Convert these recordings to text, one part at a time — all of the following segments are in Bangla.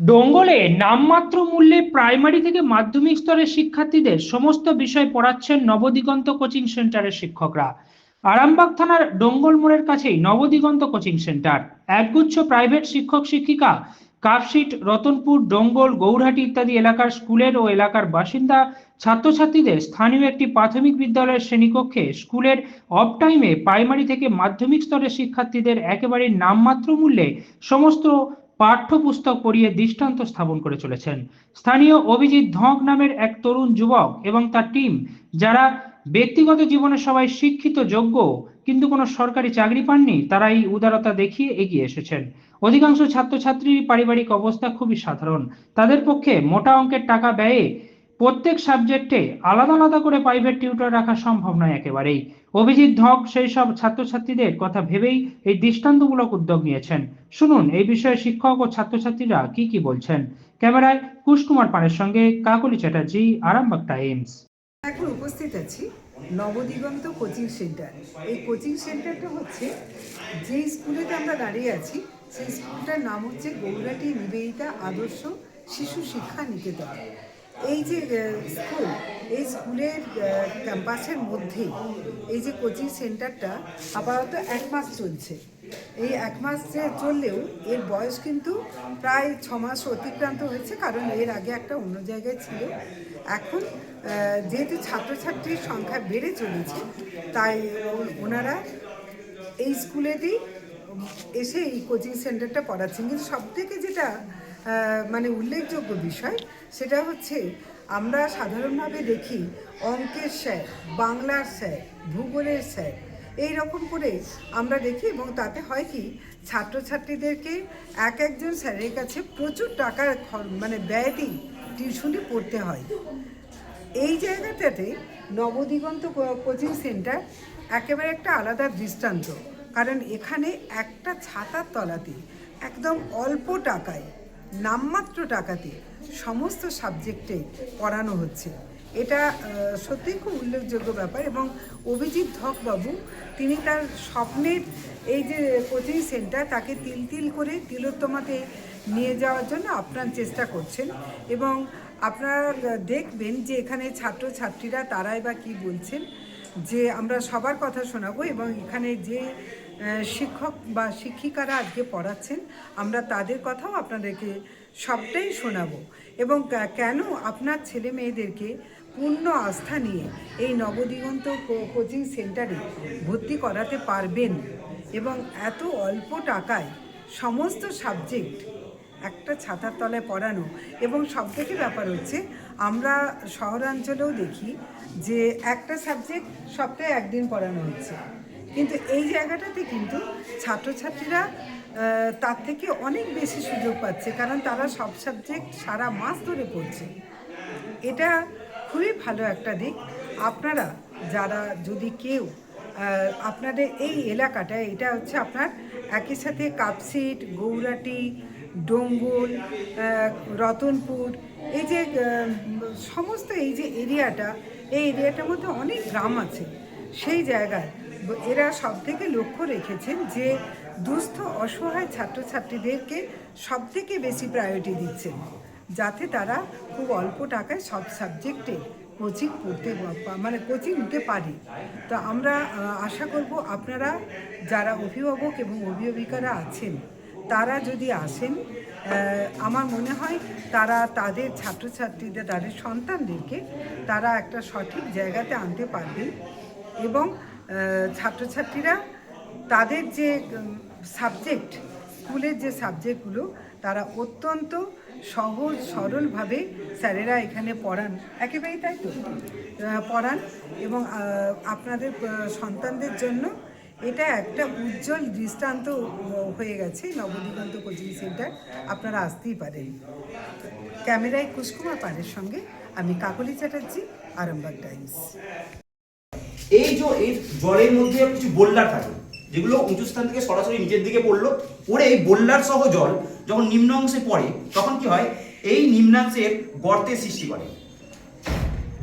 ডোঙ্গলে নামমাত্র মূল্যে প্রাইমারি থেকে মাধ্যমিক স্তরের শিক্ষার্থীদের সমস্ত বিষয় পড়াচ্ছেন নবদিগন্ত কোচিং সেন্টারের শিক্ষকরা। আরামবাগ থানার ডোঙ্গল মোড়ের কাছেই নবদিগন্ত কোচিং সেন্টার। একগুচ্ছ প্রাইভেট শিক্ষক শিক্ষিকা কাপশিট রতনপুর, ডোঙ্গল, গৌরহাটি ইত্যাদি এলাকার স্কুলের ও এলাকার বাসিন্দা, ছাত্রছাত্রীদের স্থানীয় একটি প্রাথমিক বিদ্যালয়ের শ্রেণীকক্ষে স্কুলের অফ টাইমে প্রাইমারি থেকে মাধ্যমিক স্তরের শিক্ষার্থীদের একেবারে নামমাত্র মূল্যে সমস্ত পাঠ্যপুস্তক পড়িয়ে দৃষ্টান্ত স্থাপন করে চলেছেন। স্থানীয় অভিজিৎ ধক নামের এক তরুণ যুবক এবং তার টিম যারা ব্যক্তিগত জীবনে সবাই শিক্ষিত, যোগ্য, কিন্তু কোনো সরকারি চাকরি পাননি, তারা এই উদারতা দেখিয়ে এগিয়ে এসেছেন। অধিকাংশ ছাত্রছাত্রীর পারিবারিক অবস্থা খুবই সাধারণ। তাদের পক্ষে মোটা অঙ্কের টাকা ব্যয়ে প্রত্যেক সাবজেক্টে আলাদা আলাদা করে প্রাইভেট টিউটর রাখা সম্ভব নয় একেবারেই। অভিজিৎ ধক সেই সব ছাত্রছাত্রীদের কথা ভেবেই এই দৃষ্টান্তমূলক উদ্যোগ নিয়েছেন। শুনুন, এই বিষয়ে শিক্ষক ও ছাত্রছাত্রীরা কি কি বলছেন? ক্যামেরায় কুশকুমার পানের সঙ্গে কাকলি চ্যাটার্জি, আরামবাগ টাইমস। এখন উপস্থিত আছি নবদিগন্ত কোচিং সেন্টার। এই কোচিং সেন্টারটা হচ্ছে যে স্কুলেতে আমরা দাঁড়িয়ে আছি, সেই স্কুলটার নাম হচ্ছে গৌরাটি নিবেদিতা আদর্শ শিশু শিক্ষা নিকেতন। এই যে স্কুল, এই স্কুলের ক্যাম্পাসের মধ্যে এই যে কোচিং সেন্টারটা আপাতত এক মাস চলছে। এই এক মাস যে চললেও এর বয়স কিন্তু প্রায় ছ মাস অতিক্রান্ত হয়েছে, কারণ এর আগে একটা অন্য জায়গায় ছিল। এখন যেহেতু ছাত্রছাত্রীর সংখ্যা বেড়ে চলেছে, তাই ওনারা এই স্কুলেতেই এসে এই কোচিং সেন্টারটা পড়াচ্ছেন। কিন্তু সব থেকে যেটা মানে উল্লেখযোগ্য বিষয় সেটা হচ্ছে, আমরা সাধারণভাবে দেখি অঙ্কের স্যার, বাংলার স্যার, ভূগোলের স্যার। এই রকম করে আমরা দেখি এবং তাতে হয় কি, ছাত্রছাত্রীদেরকে এক একজন স্যারের কাছে প্রচুর টাকার খর- মানে ব্যয় দিয়ে টিউশনি পড়তে হয়। এই জায়গাটাতে নবদিগন্ত কোচিং সেন্টার একেবারে একটা আলাদা দৃষ্টান্ত। কারণ এখানে একটা ছাতার তলাতে, একদম অল্প টাকায়, নামমাত্র টাকাতে সমস্ত সাবজেক্টে পড়ানো হচ্ছে। এটা সত্যিই খুব উল্লেখযোগ্য ব্যাপার এবং অভিজিৎ ধক বাবু তিনি তার স্বপ্নের এই যে কোচিং সেন্টার, তাকে তিল তিল করে তিলোত্তমাতে নিয়ে যাওয়ার জন্য আপ্রাণ চেষ্টা করছেন এবং আপনারা দেখবেন যে এখানে ছাত্রছাত্রীরা তারাই বা কী বলছেন যে আমরা সবার কথা শোনাবো এবং এখানে যে শিক্ষক বা শিক্ষিকারা আজকে পড়াচ্ছেন, আমরা তাদের কথাও আপনাদেরকে সবটাই শোনাবো। এবং কেন আপনার ছেলে মেয়েদেরকে পূর্ণ আস্থা নিয়ে এই নবদিগন্ত কোচিং সেন্টারে ভর্তি করাতে পারবেন? এবং এত অল্প টাকায় সমস্ত সাবজেক্ট একটা ছাতার তলায় পড়ানো এবং সব থেকে ব্যাপার হচ্ছে, আমরা শহরাঞ্চলেও দেখি যে একটা সাবজেক্ট সপ্তাহে একদিন পড়ানো হচ্ছে। কিন্তু এই জায়গাটাতে কিন্তু ছাত্রছাত্রীরা তার থেকে অনেক বেশি সুযোগ পাচ্ছে, কারণ তারা সব সাবজেক্ট সারা মাস ধরে পড়ছে। এটা খুবই ভালো একটা দিক। আপনারা যারা, যদি কেউ আপনাদের এই এলাকাটা, এটা হচ্ছে আপনার একই সাথে কাপসিট, গৌরাটি, ডোঙ্গল রতনপুর, এই যে সমস্ত এই যে এরিয়াটা, এই এরিয়াটার মধ্যে অনেক গ্রাম আছে। সেই জায়গায় এরা সব থেকে লক্ষ্য রেখেছেন যে দুস্থ, অসহায় ছাত্রছাত্রীদেরকে সব থেকে বেশি প্রায়োরিটি দিচ্ছেন, যাতে তারা খুব অল্প টাকায় সব সাবজেক্টে কোচিং পড়তে মানে কোচিং নিতে পারে। তো আমরা আশা করব আপনারা যারা অভিভাবক এবং অভিভাবিকারা আছেন, তারা যদি আসেন আমার মনে হয় তারা তাদের ছাত্রছাত্রীদের, তাদের সন্তানদেরকে তারা একটা সঠিক জায়গাতে আনতে পারবেন এবং ছাত্রছাত্রীরা তাদের যে সাবজেক্ট স্কুলের যে সাবজেক্টগুলো তারা অত্যন্ত সহজ, সরলভাবে স্যারেরা এখানে পড়ান। একেবারেই তাই তো? পড়ান এবং আপনাদের সন্তানদের জন্য এটা একটা উজ্জ্বল দৃষ্টান্ত হয়ে গেছে নবদিগন্ত কোচিং সেন্টার। আপনারা আসতেই পারেন। ক্যামেরায় কুশকুমার পানের সঙ্গে আমি কাকলি চ্যাটার্জি, আরামবাগ টাইমস। এই যে, এই মধ্যে কিছু বোল্ডার থাকে। যেগুলো উঁচু স্থান থেকে সরাসরি নিচের দিকে পড়ল, পড়ে এই বোল্ডার সহ জল যখন নিম্ন অংশে পড়ে, তখন কি হয়? এই নিম্নাংশের গর্তের সৃষ্টি করে।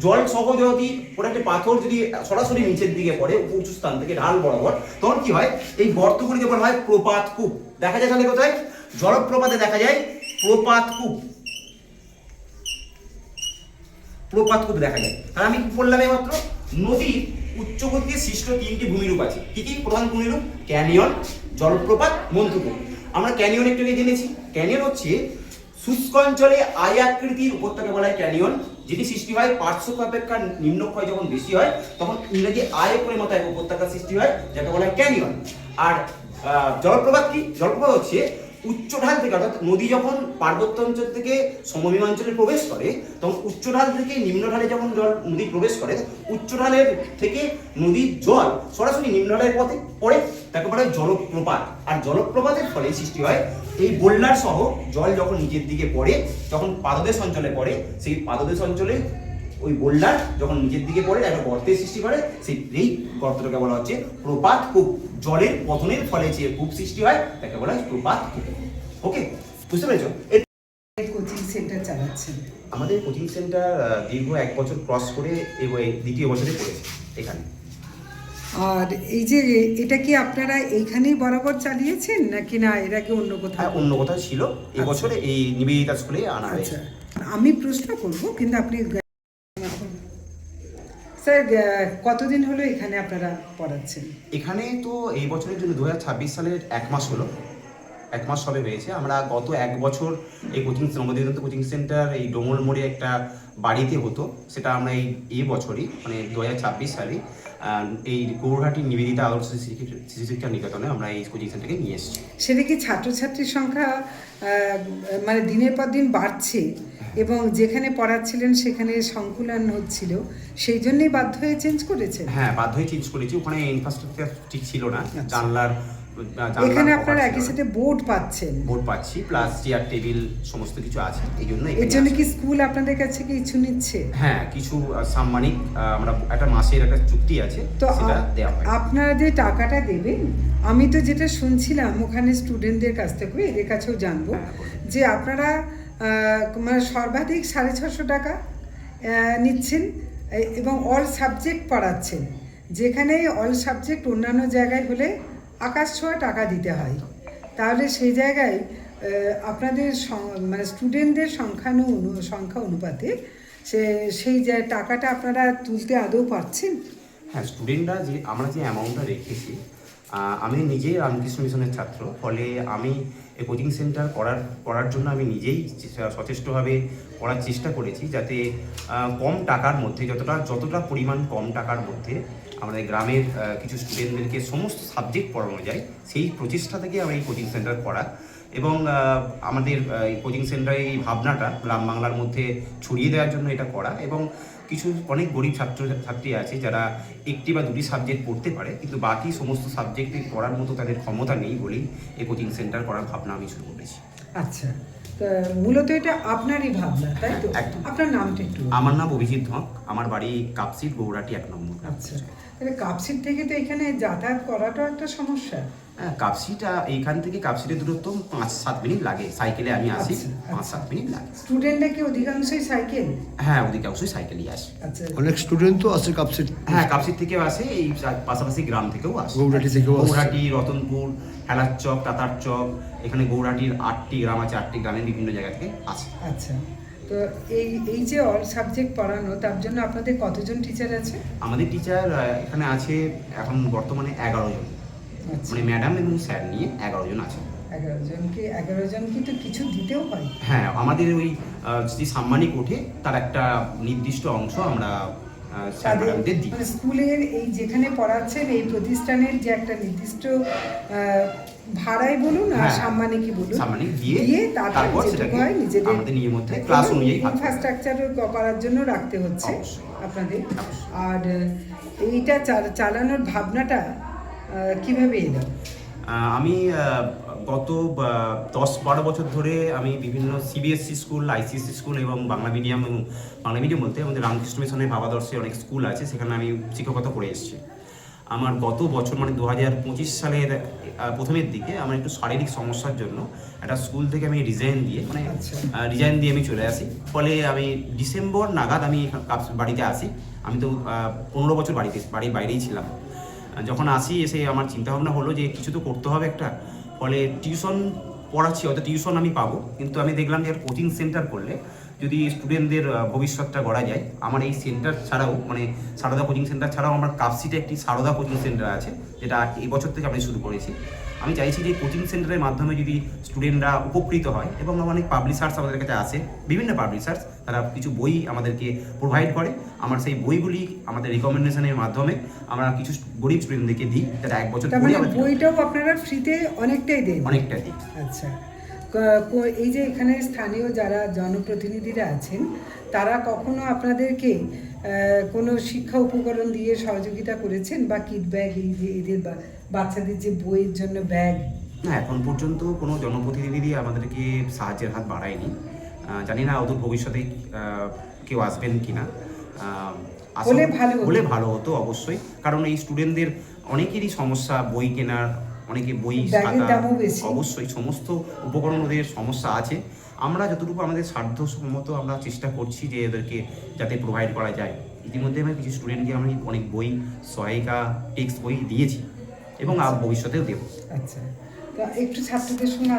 জল সহ যদি ওটা একটা পাথর যদি সরাসরি নিচের দিকে পড়ে উঁচু স্থান থেকে ঢাল বরাবর, তখন কি হয়? এই গর্তগুলিকে বলা হয় প্রপাত কূপ। দেখা যায় তাহলে কোথায়? জলপ্রপাতে দেখা যায় প্রপাত কূপ। প্রপাত কূপ দেখা যায়। আর আমি বললাম মাত্র নদীর উচ্চ গতিতে সৃষ্ট তিনটি ভূমিরূপ আছে। কি কি? প্রধান ভূমিরূপ? ক্যানিয়ন, জলপ্রপাত মন্ত্রকূপ আমরা ক্যানিয়ন একটু জেনেছি। ক্যানিয়ন হচ্ছে শুষ্ক অঞ্চলে আয় আয়াকৃতির উপত্যকা বলা হয় ক্যানিয়ন, যেটি সৃষ্টি হয় পার্শ্ব অপেক্ষা নিম্নক্ষয় যখন বেশি হয়, তখন ইংরেজি আয় করে মতো এক উপত্যকা সৃষ্টি হয়, যাকে বলা হয় ক্যানিয়ন। আর জলপ্রপাত কি? জলপ্রপাত হচ্ছে উচ্চ ঢাল থেকে, অর্থাৎ নদী যখন পার্বত্য অঞ্চল থেকে সমভূমি অঞ্চলে প্রবেশ করে, তখন উচ্চ ঢাল থেকে নিম্ন ঢালে যখন জল নদী প্রবেশ করে উচ্চ ঢালের থেকে নদীর জল সরাসরি নিম্ন ঢালের পথে পড়ে, তাকে বলা হয় জলপ্রপাত। আর জলপ্রপাতের ফলে সৃষ্টি হয় এই বোল্ডার সহ জল যখন নিচের দিকে পড়ে তখন পাদদেশ অঞ্চলে পড়ে, সেই পাদদেশ অঞ্চলে ওই বোল্ডার যখন নিচের দিকে পড়ে একটা গর্তের সৃষ্টি করে সেই এই গর্তটাকে বলা হচ্ছে প্রপাত কূপ। জলের পতনের ফলে যে কূপ সৃষ্টি হয় তাকে বলা হয় প্রপাত কূপ। ওকে বুঝতে পেরেছ? কোচিং সেন্টার চালাচ্ছেন আমাদের কোচিং সেন্টার দীর্ঘ এক বছর ক্রস করে এবং এই দ্বিতীয় বছরে পড়েছে এখানে। আর এই যে এটা কি আপনারা এইখানেই বরাবর চালিয়েছেন নাকি না এর আগে অন্য হ্যাঁ কোথাও অন্য কোথাও ছিল। এই আচ্ছা। এই নিবেদিতা স্কুলে আনা আচ্ছা। হয়েছে আমি প্রশ্ন করব কিন্তু আপনি স্যার কতদিন হলো এখানে আপনারা পড়াচ্ছেন? এখানে তো এই বছরের জন্য দুহাজার ছাব্বিশ সালের এক মাস হলো। এক মাস সবে হয়েছে আমরা গত এক বছর এই কোচিং নবদিগন্ত কোচিং সেন্টার এই ডোমল মোড়ে একটা বাড়িতে হতো। সেটা আমরা এই এই বছরই মানে দু হাজার সালে আহ, এই গৌরহাটি নিবেদিতা আদর্শ শিশু- শিশু শিক্ষা নিকেতনে আমরা এই কোচিং সেন্টারকে নিয়ে এসেছি। সেটা কি ছাত্রছাত্রীর সংখ্যা মানে দিনের পর দিন বাড়ছে এবং যেখানে পড়াচ্ছিলেন সেখানে সংকুলন হচ্ছিল। সেই জন্যই বাধ্য হয়ে চেঞ্জ করেছে হ্যাঁ বাধ্য হয়ে চেঞ্জ করেছি। ওখানে ইনফ্রাস্ট্রাকচার ঠিক ছিল না। আচ্ছা। জানলার এখানে আপনারা একই সাথে বোর্ড পাচ্ছেন। বোর্ড পাচ্ছি প্লাস চেয়ার টেবিল সমস্ত কিছু আছে এই জন্য এর জন্য কি স্কুল আপনাদের কাছে কি ইচ্ছু নিচ্ছে? হ্যাঁ কিছু সাম্মানিক আমরা একটা মাসের একটা চুক্তি আছে তো হয়। আপনারা যে টাকাটা দেবেন আমি তো যেটা শুনছিলাম ওখানে স্টুডেন্টদের কাছ থেকে এদের কাছেও জানব হ্যাঁ, যে আপনারা মানে সর্বাধিক সাড়ে ছশো টাকা নিচ্ছেন এবং অল সাবজেক্ট পড়াচ্ছেন। যেখানে অল সাবজেক্ট অন্যান্য জায়গায় হলে আকাশ ছোঁয়া টাকা দিতে হয়। তাহলে সেই জায়গায় আপনাদের মানে স্টুডেন্টদের সংখ্যানু, সংখ্যা অনুপাতে সে, সেই যে টাকাটা আপনারা তুলতে আদৌ পারছেন? হ্যাঁ স্টুডেন্টরা যে, আমরা যে অ্যামাউন্টটা রেখেছি আমি নিজেই রামকৃষ্ণ মিশনের ছাত্র, ফলে আমি এই কোচিং সেন্টার করার করার জন্য আমি নিজেই সচেষ্টভাবে করার চেষ্টা করেছি যাতে কম টাকার মধ্যে, যতটা যতটা পরিমাণ কম টাকার মধ্যে আমাদের গ্রামের কিছু স্টুডেন্টদেরকে সমস্ত সাবজেক্ট পড়ানো যায়, সেই প্রচেষ্টা থেকে আমরা এই কোচিং সেন্টার করা। এবং আমাদের এই কোচিং সেন্টারে এই ভাবনাটা গ্রাম বাংলার মধ্যে ছড়িয়ে দেওয়ার জন্য এটা করা। এবং কিছু, অনেক গরিব ছাত্র, ছাত্রী আছে যারা একটি বা দুটি সাবজেক্ট পড়তে পারে, কিন্তু বাকি সমস্ত সাবজেক্টে পড়ার মতো তাদের ক্ষমতা নেই বলেই এই কোচিং সেন্টার করার ভাবনা আমি শুরু করেছি। আচ্ছা। মূলত এটা আপনারই ভাবনা তাই তো? আপনার নামটা একটু আমার নাম অভিজিৎ ধক আমার বাড়ি কাপসিট বৌরাটি এক নম্বর আচ্ছা। তাহলে কাপসিট থেকে তো এখানে যাতায়াত করাটাও একটা সমস্যা। হ্যাঁ কাপসিটা এইখান থেকে কাপসিটের দূরত্ব পাঁচ সাত মিনিট লাগে। সাইকেলে আমি আসি আচ্ছা, পাঁচ আচ্ছা। সাত মিনিট লাগে। স্টুডেন্টরা কি অধিকাংশই সাইকেল? হ্যাঁ অবশ্যই সাইকেলই আসে। আচ্ছা। অনেক স্টুডেন্ট তো আছে কাপসেট হ্যাঁ কাপসিট থেকেও আসে এই পাশাপাশি গ্রাম থেকেও আসে। গৌরাটি থেকেও গৌরহাটি রতনপুর হেলার চক তাতার চক এখানে গৌরহাটির আটটি গ্রাম আছে আটটি গ্রামের বিভিন্ন জায়গা থেকে আসে। আচ্ছা। তো এই এই যে অল সাবজেক্ট পড়ানো তার জন্য আপনাদের কতজন টিচার আছে? আমাদের টিচার এখানে আছে এখন বর্তমানে এগারো জন। আচ্ছা। মানে ম্যাডাম এবং স্যার নিয়ে এগারো জন আছে। এগারো জনকে এগারো জনকে তো কিছু দিতেও হয়? হ্যাঁ আমাদের ওই আহ, যে সাম্মানিক ওঠে তার একটা নির্দিষ্ট অংশ আমরা মানে স্কুলের এই যেখানে পড়াচ্ছেন এই প্রতিষ্ঠানের যে একটা নির্দিষ্ট বলুন আর হ্যাঁ। সাম্মানিকই বলুন। সাম্মানিক দিয়ে দিয়ে তারপর সেটাকে হয় নিজেদের আমাদের নিয়ম মধ্যে ক্লাস অনুযায়ী। ইনফ্রাস্ট্রাকচার করার জন্য রাখতে হচ্ছে আপনাদের। আর এইটা চালানোর ভাবনাটা কীভাবে এলো? আমি গত দশ বারো বছর ধরে আমি বিভিন্ন সিবিএসসি স্কুল আইসিএসসি স্কুল এবং বাংলা মিডিয়াম এবং বাংলা মিডিয়াম বলতে আমাদের রামকৃষ্ণ মিশনের ভাবাদর্শে অনেক স্কুল আছে সেখানে আমি শিক্ষকতা করে এসেছি। আমার গত বছর মানে দু হাজার পঁচিশ সালের প্রথমের দিকে আমার একটু শারীরিক সমস্যার জন্য একটা স্কুল থেকে আমি রিজাইন দিয়ে মানে আচ্ছা। রিজাইন দিয়ে আমি চলে আসি। ফলে আমি ডিসেম্বর নাগাদ আমি বাড়িতে আসি। আমি তো পনেরো বছর বাড়িতে বাড়ির বাইরেই ছিলাম। যখন আসি এসে আমার চিন্তা ভাবনা হলো যে কিছু তো করতে হবে একটা। ফলে টিউশন পড়াচ্ছি হয়তো টিউশন আমি পাবো। কিন্তু আমি দেখলাম যে কোচিং সেন্টার করলে যদি স্টুডেন্টদের ভবিষ্যৎটা গড়া যায় আমার এই সেন্টার ছাড়াও মানে সারদা কোচিং সেন্টার ছাড়াও আমার কাপসিটে একটি সারদা কোচিং সেন্টার আছে যেটা এই বছর থেকে আমি শুরু করেছি। আমি চাইছি যে কোচিং সেন্টারের মাধ্যমে যদি স্টুডেন্টরা উপকৃত হয় এবং অনেক পাবলিশার্স আমাদের কাছে আসে বিভিন্ন পাবলিশার্স তারা কিছু বই আমাদেরকে প্রোভাইড করে। আমার সেই বইগুলি আমাদের রিকমেন্ডেশনের মাধ্যমে আমরা কিছু গরিব স্টুডেন্টদেরকে দিই যারা এক বছর তার মানে বইটাও আপনারা ফ্রিতে অনেকটাই দেন? অনেকটা দিই। আচ্ছা। এই যে এখানে স্থানীয় যারা জনপ্রতিনিধিরা আছেন তারা কখনো আপনাদেরকে কোনো শিক্ষা উপকরণ দিয়ে সহযোগিতা করেছেন বা কিট ব্যাগ এই যে এদের বা- বাচ্চাদের যে বইয়ের জন্য ব্যাগ? না এখন পর্যন্ত কোনো জনপ্রতিনিধি আমাদেরকে সাহায্যের হাত বাড়ায়নি। জানি না অদূর ভবিষ্যতে কেউ আসবেন আসুন- হলে ভালো হলে ভালো হতো অবশ্যই। কারণ এই স্টুডেন্টদের অনেকেরই সমস্যা বই কেনার অনেকে বই খাতা অবশ্যই সমস্ত উপকরণ ওদের সমস্যা আছে। আমরা যতটুকু আমাদের সাধ্যসম্মত আমরা চেষ্টা করছি যে এদেরকে যাতে প্রোভাইড করা যায়। ইতিমধ্যে আমি কিছু স্টুডেন্টকে আমি অনেক বই সহায়িকা টেক্সট বই দিয়েছি এবং আর ভবিষ্যতেও দেবো। আচ্ছা। তো একটু ছাত্রদের সঙ্গে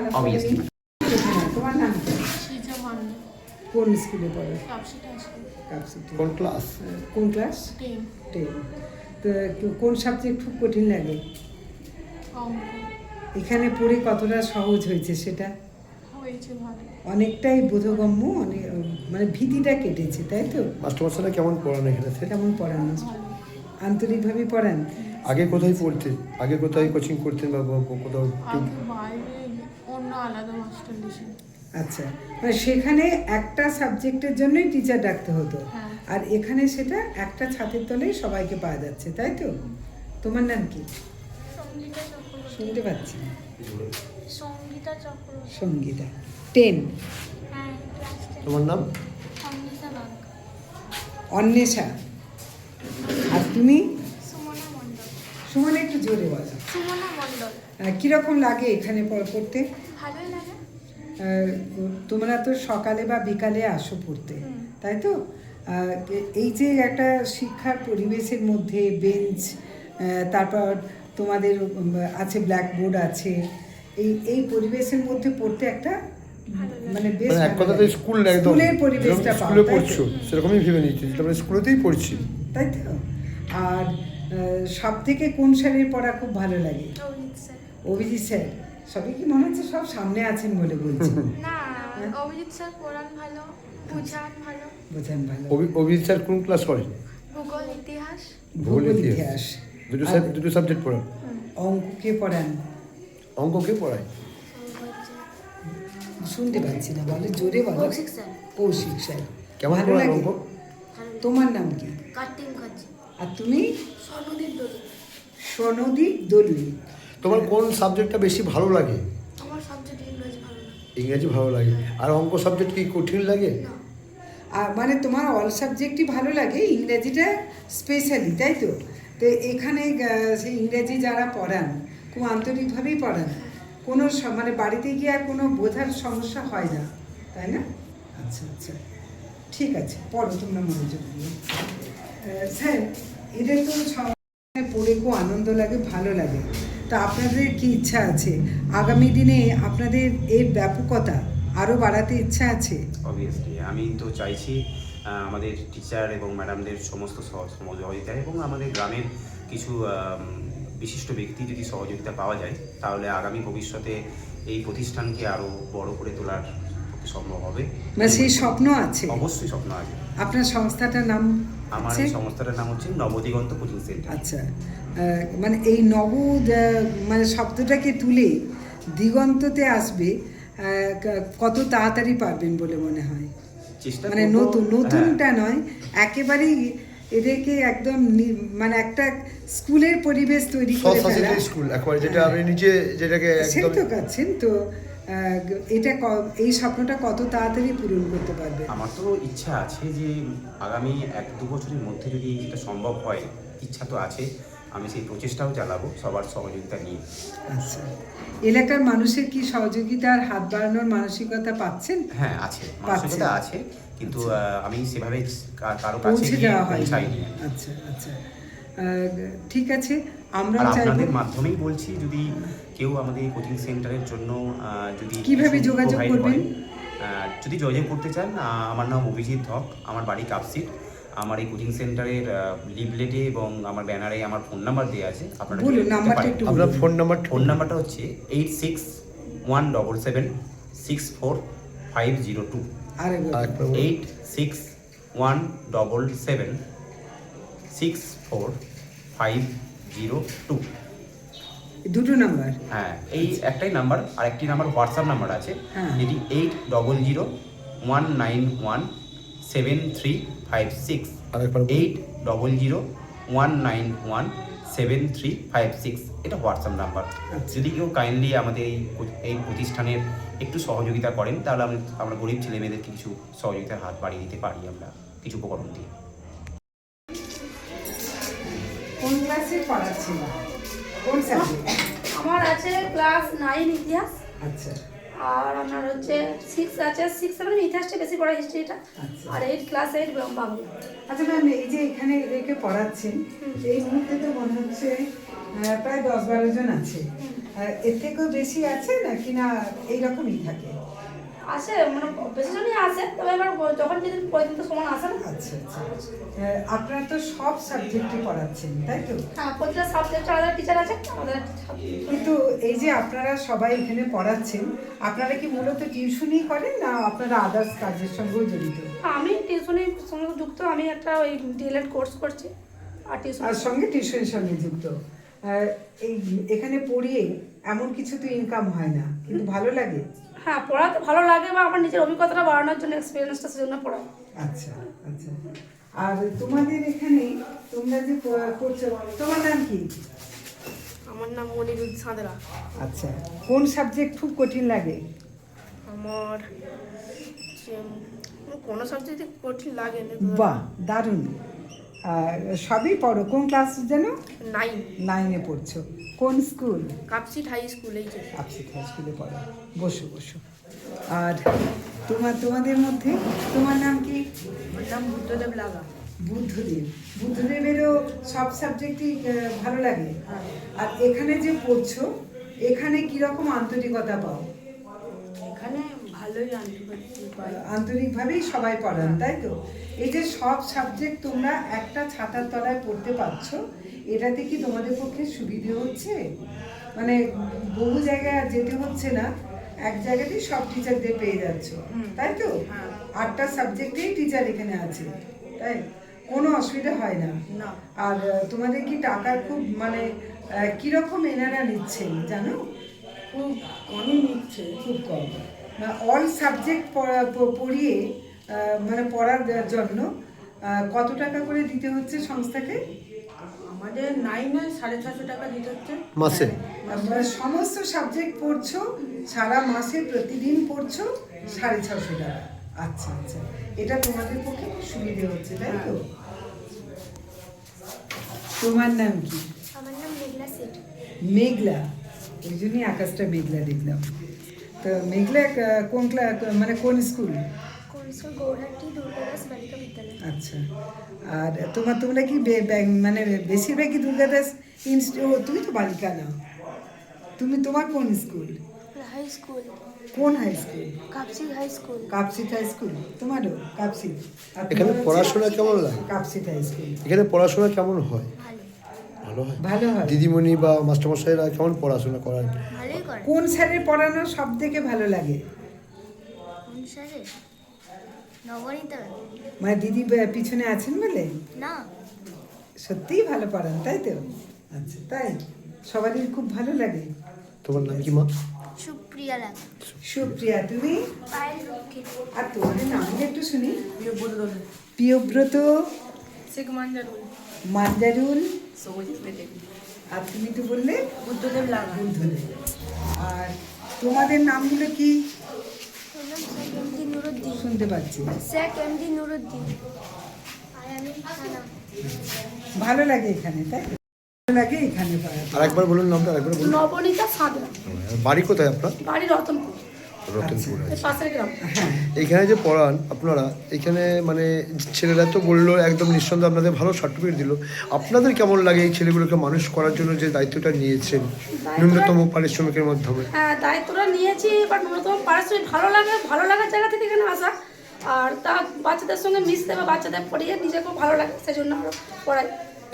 তোমার নাম কোন স্কুলে পড়ো। কোন ক্লাস কোন ক্লাস টেন টেন তো কোন সাবজেক্ট খুব কঠিন লাগে? এখানে পড়ে কতটা সহজ হয়েছে সেটা? অনেকটাই বোধগম্য অনেক মানে ভীতিটা কেটেছে তাই তো? মাস্টারমশাইরা কেমন পড়ান এখানে? কেমন পড়ানো আন্তরিকভাবে পড়ান? আগে কোথায় পড়তে? আগে কোথায় কোচিং করতেন বা কোথাও অন্য আলাদা মাস্টার আচ্ছা মানে সেখানে একটা সাবজেক্টের জন্যই টিচার ডাকতে হতো। হ্যাঁ। আর এখানে সেটা একটা ছাতের তলেই সবাইকে পাওয়া যাচ্ছে তাই তো? তোমার নাম কি? শুনতে পাচ্ছি। সঙ্গীতা চক্রবর্তী। সঙ্গীতা। টেন। হ্যাঁ টেন। তোমার নাম? অন্বেষা আর তুমি? সুমনা সুমন একটু জোরে বলো। সুমনা মণ্ডল। আহ, কীরকম লাগে এখানে পড়- পড়তে? ভালোই লাগে। তোমরা তো সকালে বা বিকালে আসো পড়তে তাই তো? এই যে একটা শিক্ষার পরিবেশের মধ্যে বেঞ্চ তারপর তোমাদের আছে ব্ল্যাকবোর্ড আছে। এই এই পরিবেশের মধ্যে পড়তে একটা মানে বেশ মানে এক কথাতে লাগে। স্কুল একদম। স্কুলের পরিবেশটা স্কুলে পড়ছো সেরকমই ভেবে নিচ্ছি যে স্কুলেতেই পড়ছি। তাই তো? আর সব থেকে কোন স্যারের পড়া খুব ভালো লাগে? অভিজিৎ স্যার। সবই কি মনে হচ্ছে সব সামনে আছেন বলে বলছি না অভিজিৎ স্যার পড়ান ভালো বুঝান ভালো। বোঝেন ভালো। অভিজিৎ স্যার কোন ক্লাস করেন? ভূগোল ইতিহাস। ভূগোল ইতিহাস। দুটো দুটো সাবজেক্ট পড়ান অঙ্ককে পড়ান অঙ্ক কে পড়ায়? শুনতে পাচ্ছি না বলে জোরে বলো। কৌশিক স্যার। কেমন ভালো লাগে? অঙ্ক? তোমার নাম কি? আর তুমি? সনদীপ দলুই। তোমার কোন সাবজেক্টটা বেশি ভালো লাগে? আমার ইংরেজি ভালো লাগে। ইংরেজি ভালো লাগে। আর অঙ্ক সাবজেক্ট কি কঠিন লাগে? আর মানে তোমার অল সাবজেক্টই ভালো লাগে? ইংরেজিটা স্পেশালি তাই তো? তো এখানে সেই ইংরেজি যারা পড়ান, খুব আন্তরিকভাবেই পড়ান, কোনো মানে বাড়িতে গিয়ে আর কোনো বোঝার সমস্যা হয় না, তাই না? আচ্ছা আচ্ছা। ঠিক আছে, পড়ো, তোমরা মনোযোগ দিয়ে। স্যার এদের তো পড়ে খুব আনন্দ লাগে, ভালো লাগে। তা আপনাদের কি ইচ্ছা আছে? আগামী দিনে আপনাদের এর ব্যাপকতা আরও বাড়াতে ইচ্ছা আছে? অবভিয়াসলি আমি তো চাইছি আমাদের টিচার এবং ম্যাডামদের সমস্ত সহযোগিতা এবং আমাদের গ্রামের কিছু বিশিষ্ট ব্যক্তি যদি সহযোগিতা পাওয়া যায় তাহলে আগামী ভবিষ্যতে এই প্রতিষ্ঠানকে আরও বড় করে তোলার সম্ভব হবে। মানে সেই স্বপ্ন আছে? অবশ্যই স্বপ্ন আছে। আপনার সংস্থাটার নাম আমার সংস্থাটার নাম হচ্ছে নবদিগন্ত কোচিং সেন্টার। আচ্ছা। মানে এই নব মানে শব্দটাকে তুলে দিগন্ততে আসবে কত তাড়াতাড়ি পারবেন বলে মনে হয়? চেষ্টা মানে নতুন হ্যাঁ, নতুনটা নয় একেবারেই এদেরকে একদম মানে একটা স্কুলের পরিবেশ তৈরি করে ফেলা। স্কুল একবারে যেটা আপনি নিজে যেটাকে একদম তো কাছেন তো এটা এই স্বপ্নটা কত তাড়াতাড়ি পূরণ করতে পারবে? আমার তো ইচ্ছা আছে যে আগামী এক দু বছরের মধ্যে যদি এটা সম্ভব হয় ইচ্ছা তো আছে। আমি সেই প্রচেষ্টাও চালাবো সবার সহযোগিতা নিয়ে। আচ্ছা। এলাকার মানুষের কি সহযোগিতার হাত বাড়ানোর মানসিকতা পাচ্ছেন? হ্যাঁ আছে। মানসিকতা আছে কিন্তু আমি সেভাবে কারও কাছে পৌঁছাইনি। আচ্ছা আচ্ছা। ঠিক আছে আমরা আপনাদের মাধ্যমেই বলছি যদি কেউ আমাদের কোচিং সেন্টারের জন্য যদি কীভাবে যোগাযোগ করবেন? যদি যোগাযোগ করতে চান আমার নাম অভিজিৎ ধক আমার বাড়ি কাপসিট। আমার এই কোচিং সেন্টারের লিভলেটে এবং আমার ব্যানারে আমার ফোন নাম্বার দেওয়া আছে আপনারা বলুন, নাম্বারটা একটু আপনার ফোন নাম্বার ফোন নাম্বারটা হচ্ছে eight six one double seven six four five zero two. Eight six one double seven six four five zero two দুটো নাম্বার? হ্যাঁ এই একটাই নাম্বার আর একটি নাম্বার হোয়াটসঅ্যাপ নাম্বার আছে। যেটি eight double zero one nine one seven three five six eight double zero one nine one seven three five six এটা হোয়াটসঅ্যাপ নাম্বার আচ্ছা। যদি কেউ কাইন্ডলি আমাদের এই এই প্রতিষ্ঠানের একটু সহযোগিতা করেন তাহলে আমি আমরা গরিব ছেলে মেয়েদেরকে কিছু সহযোগিতার হাত বাড়িয়ে দিতে পারি আমরা কিছু উপকরণ দিয়ে। কোন ক্লাসে পড়াচ্ছিল? কোন সাবজেক্ট? আমার আছে ক্লাস নাইন ইতিহাস। আচ্ছা। আর আপনার হচ্ছে সিক্স আছে সিক্স সেভেন ইতিহাসটা বেশি পড়া হিস্ট্রিটা আচ্ছা। আর এইট ক্লাস এইট বাংলা আচ্ছা ম্যাম এই যে এখানে এদেরকে পড়াচ্ছেন এই মুহূর্তে তো মনে হচ্ছে প্রায় দশ বারো জন আছে। এর থেকেও বেশি আছে নাকি না এইরকমই থাকে? আছে মানে বেশি জনই আছে তবে এবার যখন যেদিন প্রতিদিন তো সমান আসে না। আচ্ছা আচ্ছা। আপনারা তো সব সাবজেক্টই পড়াচ্ছেন তাই তো? হ্যাঁ প্রতিটা সাবজেক্ট আলাদা টিচার আছে আমাদের কিন্তু এই যে আপনারা সবাই এখানে পড়াচ্ছেন আপনারা কি মূলত টিউশনই করেন না আপনারা আদার্স কাজের সঙ্গেও জড়িত? আমি টিউশনের সঙ্গে যুক্ত আমি একটা ওই ডিএলএড কোর্স করছি আর টিউশন আর সঙ্গে টিউশনের সঙ্গে যুক্ত। এই এখানে পড়িয়ে এমন কিছু তো ইনকাম হয় না কিন্তু ভালো লাগে? হ্যাঁ পড়াতে ভালো লাগে বা আমার নিজের অভিজ্ঞতাটা বাড়ানোর জন্য এক্সপিরিয়েন্সটা সেজন্য পড়াই আচ্ছা আচ্ছা। আর তোমাদের এখানে তোমরা যে করছ তোমার নাম কি? আমার নাম মনিরুল সাঁতরা। আচ্ছা কোন সাবজেক্ট খুব কঠিন লাগে? আমার কোনো সাবজেক্টে কঠিন লাগে না। বাহ দারুণ। সবই পড়ো। কোন ক্লাস যেন নাইন নাইনে পড়ছো। কোন স্কুল কাপসিট হাই স্কুল এই যে। আপসিট হাই স্কুলে পড়ো। বসো বসো। আর তোমার তোমাদের মধ্যে তোমার নাম কি? নাম বুদ্ধদেব লাগা। বুদ্ধদেব। বুদ্ধদেবেরও সব সাবজেক্টই ভালো লাগে? আর এখানে যে পড়ছো এখানে কীরকম আন্তরিকতা পাও? এখানে ভালোই আন্তরিকভাবেই সবাই পড়ান তাই তো? এই যে সব সাবজেক্ট তোমরা একটা ছাতার তলায় পড়তে পারছ এটাতে কি তোমাদের পক্ষে সুবিধে হচ্ছে? মানে বহু জায়গায় যেতে হচ্ছে না এক জায়গাতেই সব টিচারদের পেয়ে যাচ্ছ তাই তো? হ্যাঁ। আটটা সাবজেক্টেই টিচার এখানে আছে তাই? কোনো অসুবিধা হয় না। না। আর তোমাদের কি টাকা খুব মানে কীরকম এনারা নিচ্ছেন জানো? খুব কমই নিচ্ছে। খুব কম। অল সাবজেক্ট পড়িয়ে মানে পড়ার জন্য কত টাকা করে দিতে হচ্ছে সংস্থাকে? আমাদের নাইনে সাড়ে ছশো টাকা দিতে হচ্ছে। মাসে? সমস্ত সাবজেক্ট পড়ছো সারা মাসে প্রতিদিন পড়ছো সাড়ে ছশো টাকা। আচ্ছা আচ্ছা। এটা তোমাদের পক্ষে সুবিধে হচ্ছে তাই তো? তোমার নাম কি? আমার নাম মেঘলা সেট মেঘলা। ওই জন্যই আকাশটা মেঘলা দেখলাম। তো মেঘলা কোন ক্লা মানে কোন স্কুল? দুর্গাদাস আচ্ছা। আর তোমার তোমরা কি মানে বেশিরভাগই দুর্গাদাস ইনস্টিটিউট তুমি তো বালিকা না তুমি তোমার কোন স্কুল? High school. কোন high school? Kapsit high school. Kapsit high school. তোমারও? কাপসিট এখানে পড়াশোনা কেমন লাগে কাপসিট হাই স্কুল। এখানে পড়াশোনা কেমন হয়? ভালো। ভালো হয়? ভালো হয়। দিদিমণি বা মাস্টারমশাইরা কেমন পড়াশোনা করান? করে কোন স্যারের পড়ানো সব থেকে ভালো লাগে? কোন স্যারে নবনীতা। মানে দিদি পিছনে আছেন বলে? না। সত্যিই ভালো পড়ান তাই তো? আচ্ছা তাই। সবারই খুব ভালো লাগে। তোমার নাম কি মা? সুপ্রিয়া লাগা সুপ্রিয়া তুমি? আর তোমাদের নামটা একটু শুনি? প্রিয়ব্রত। শেখ মাঞ্জারুল আর তুমি তো বললে? বুদ্ধদেব লাগা বুদ্ধদেব। আর তোমাদের নামগুলো কি? শুনতে পাচ্ছি। ভালো লাগে এখানে তাই লাগে এখানে আরেকবার বলুন নামটা আরেকবার বলুন। নবনীতা সাদরা বাড়ি কোথায় আপনার? বাড়ি রতনপুর। রতনপুর এই এখানে যে পড়ান আপনারা এখানে মানে ছেলেরা তো বলল একদম নিঃসন্দেহে আপনাদের ভালো সার্টিফিকেট দিল। আপনাদের কেমন লাগে এই ছেলেগুলোকে মানুষ করার জন্য যে দায়িত্বটা নিয়েছেন? ন্যূনতম পারিশ্রমিকের মাধ্যমে। হ্যাঁ দায়িত্বটা নিয়েছি বাট ন্যূনতম পারিশ্রমিক ভালো লাগে ভালো লাগার জায়গা থেকে এখানে আসা। আর তা বাচ্চাদের সঙ্গে মিশতে বা বাচ্চাদের পড়িয়ে নিজেকেও ভালো লাগে সেই জন্য আরও পড়াই।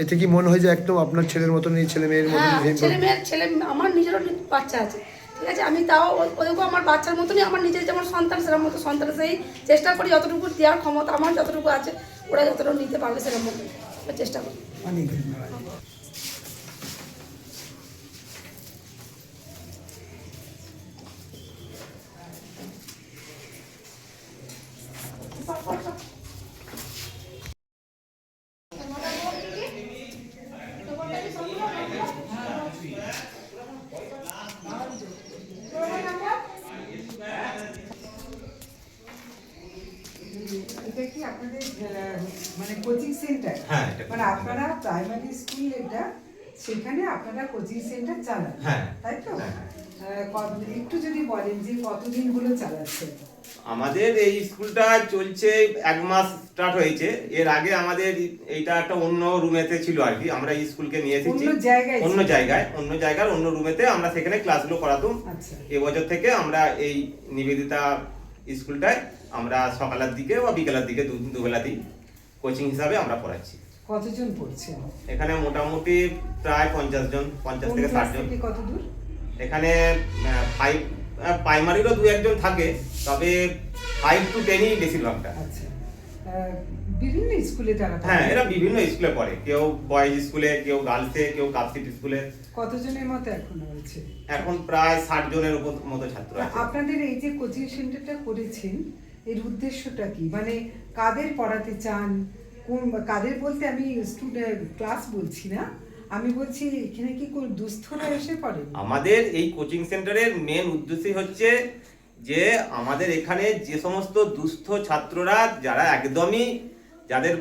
এতে কি মনে হয় যে একদম আপনার ছেলের মতন এই ছেলে মেয়ের হ্যাঁ মতন ছেলে মেয়ের ছেলে আমার নিজেরও বাচ্চা আছে। ঠিক আছে? আমি তাও ও- ওদেরকেও আমার বাচ্চার মতনই আমার নিজের যেমন সন্তান সেরকম মতো সন্তান সেই চেষ্টা করি যতটুকু দেওয়ার ক্ষমতা আমার যতটুকু আছে ওরা যতটুকু নিতে পারবে সেরকম মতো চেষ্টা করি। অনেক ধন্যবাদ। এটা কি আপনাদের মানে কোচিং সেন্টার হ্যাঁ, মানে আপনারা প্রাইমারি স্কুল এটা সেখানে আপনারা কোচিং সেন্টার চালান। হ্যাঁ। তাই তো? হ্যাঁ, একটু যদি বলেন যে কতদিন হলো চালাচ্ছে আমাদের এই স্কুলটা চলছে এক মাস স্টার্ট হয়েছে। এর আগে আমাদের এইটা একটা অন্য রুমেতে ছিল আর কি আমরা এই স্কুলকে নিয়ে এসেছি। অন্য জায়গায় অন্য ছিল? জায়গায় অন্য জায়গার অন্য রুমেতে আমরা সেখানে ক্লাসগুলো করাতাম। আচ্ছা। এবছর থেকে আমরা এই নিবেদিতা স্কুলটায় আমরা সকালের দিকে বা বিকেলের দিকে দু- দিই কোচিং হিসাবে আমরা পড়াচ্ছি। কতজন পড়ছে এখানে মোটামুটি প্রায় পঞ্চাশ জন পঞ্চাশ থেকে ষাট জন। কত দূর? এখানে ফাইভ প্রাইমারিরও দু একজন থাকে তবে ফাইভ টু টেনই বেশিরভাগটা। আচ্ছা। বিভিন্ন স্কুলে তারা হ্যাঁ এরা বিভিন্ন স্কুলে পড়ে। কেউ বয়েজ স্কুলে কেউ গার্লসে কেউ কাপসিট স্কুলে। কতজনের মতো এখন হয়েছে এখন প্রায় ষাট জনের উপর মতো ছাত্র আছে। আপনাদের এই যে কোচিং সেন্টারটা করেছেন এর উদ্দেশ্যটা কি? মানে কাদের পড়াতে চান? কোন কাদের বলতে আমি স্টুডেন্ট ক্লাস বলছি না। আমি বলছি এখানে কি কোন দুস্থরা এসে পড়ে আমাদের এই কোচিং সেন্টারের মেন উদ্দেশ্যই হচ্ছে যে আমাদের এখানে যে সমস্ত দুস্থ ছাত্ররা যারা একদমই যাদের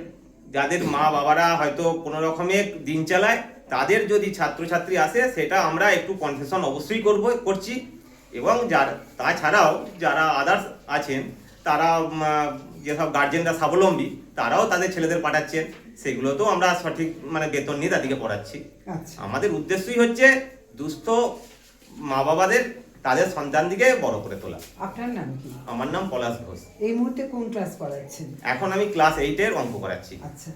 যাদের মা বাবারা হয়তো কোনো রকমের দিন চালায় তাদের যদি ছাত্রছাত্রী আসে সেটা আমরা একটু কনসেশন অবশ্যই করব করছি। এবং যার তাছাড়াও যারা আদার্স আছেন তারা যেসব গার্জেনরা স্বাবলম্বী তারাও তাদের ছেলেদের পাঠাচ্ছেন। সেগুলোতেও আমরা সঠিক মানে বেতন নিয়ে তাদেরকে পড়াচ্ছি। আচ্ছা। আমাদের উদ্দেশ্যই হচ্ছে দুস্থ মা বাবাদের তাদের সন্তানদিকে বড় করে তোলা। আপনার নাম কি? আমার নাম পলাশ ঘোষ। এই মুহূর্তে কোন ক্লাস পড়াচ্ছেন? এখন আমি ক্লাস এইটের অঙ্ক করাচ্ছি। আচ্ছা।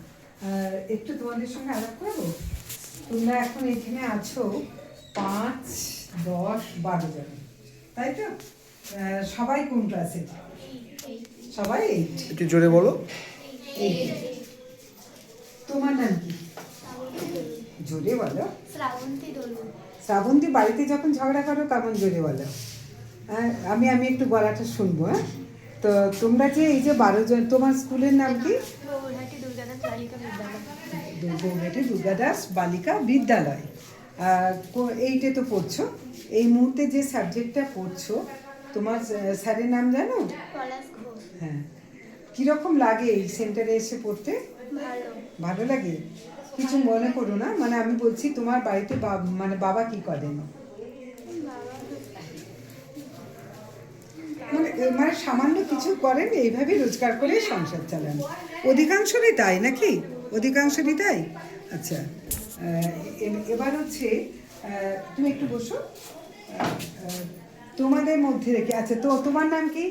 একটু তোমাদের সঙ্গে আলাপ করব? তোমরা এখন এখানে আছো পাঁচ দশ বারো জন। তাই তো? সবাই কোন ক্লাসে সবাই এইট একটু জোরে বলো। তোমার নাম কি? জোরে বলো। শ্রাবন্তী দোলু। শ্রাবন্তী বাড়িতে যখন ঝগড়া করো তেমন জোরে বলো? হ্যাঁ আমি আমি একটু গলাটা শুনব হ্যাঁ? তো তোমরা যে এই যে বারো জন তোমার স্কুলের নাম কি? গৌরহাটি দুর্গাদাস বালিকা বিদ্যালয়। এইটে তো পড়ছো। এই মুহূর্তে যে সাবজেক্টটা পড়ছো তোমার স্যারের নাম জানো? হ্যাঁ। কীরকম লাগে এই সেন্টারে এসে পড়তে? ভালো লাগে? কিছু মনে করো না? মানে আমি বলছি তোমার বাড়িতে বাব- মানে বাবা কি করেন? মানে মানে সামান্য কিছু করেন এইভাবে রোজগার করে সংসার চালান। অধিকাংশরই তাই নাকি? অধিকাংশরই তাই? আচ্ছা এবার হচ্ছে তুমি একটু বসো। তোমাদের মধ্যে রেখে আচ্ছা তো তোমার নাম কি?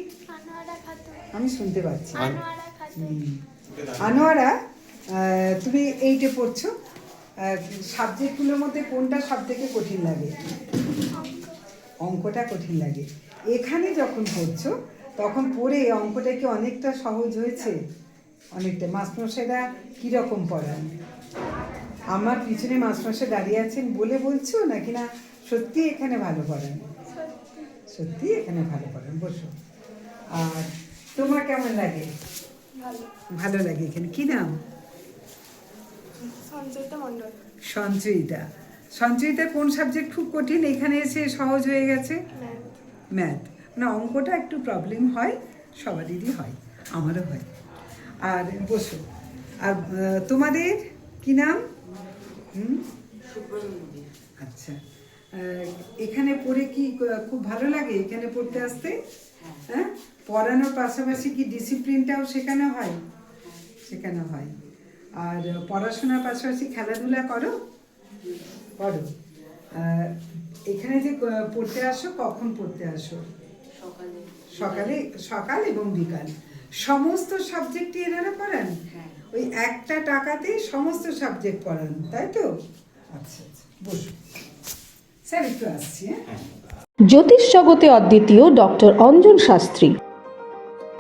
আমি শুনতে পাচ্ছি। আনোয়ারা খাতুন আনোয়ারা? আহ, তুমি এইটে পড়ছো। সাবজেক্টগুলোর মধ্যে কোনটা সব থেকে কঠিন লাগে? অঙ্কটা কঠিন লাগে। এখানে যখন পড়ছো তখন পড়ে অঙ্কটা কি অনেকটা সহজ হয়েছে? অনেকটা। মাস্টারমশাইরা কীরকম পড়ান? আমার পিছনে মাস্টারমশাই দাঁড়িয়ে আছেন বলে বলছো নাকি না? সত্যি এখানে ভালো পড়ান? সত্যি এখানে ভালো পড়ান। বসো। আর তোমার কেমন লাগে? ভালো লাগে এখানে। কী নাম? সঞ্চয়িতা মণ্ডল। সঞ্চয়িতা। সঞ্চয়িতা কোন সাবজেক্ট খুব কঠিন? এখানে এসে সহজ হয়ে গেছে? ম্যাথ না অঙ্কটা একটু প্রবলেম হয় সবারই হয় আমারও হয়। আর বসো। আর তোমাদের কি নাম? হুম? আচ্ছা। এখানে পড়ে কি খুব ভালো লাগে এখানে পড়তে আসতে? হ্যাঁ। পড়ানোর পাশাপাশি কি ডিসিপ্লিনটাও শেখানো হয়। শেখানো হয়। আর পড়াশোনার পাশাপাশি খেলাধুলা করো? করো এখানে যে পড়তে আসো কখন পড়তে আসো? সকালে। সকাল এবং বিকাল। সমস্ত সাবজেক্টই এনারা পড়ান? ওই একটা টাকাতে সমস্ত সাবজেক্ট পড়ান তাই তো? আচ্ছা আচ্ছা বসুন স্যার একটু আসছি হ্যাঁ? জ্যোতিষ জগতে অদ্বিতীয় ডক্টর অঞ্জন শাস্ত্রী।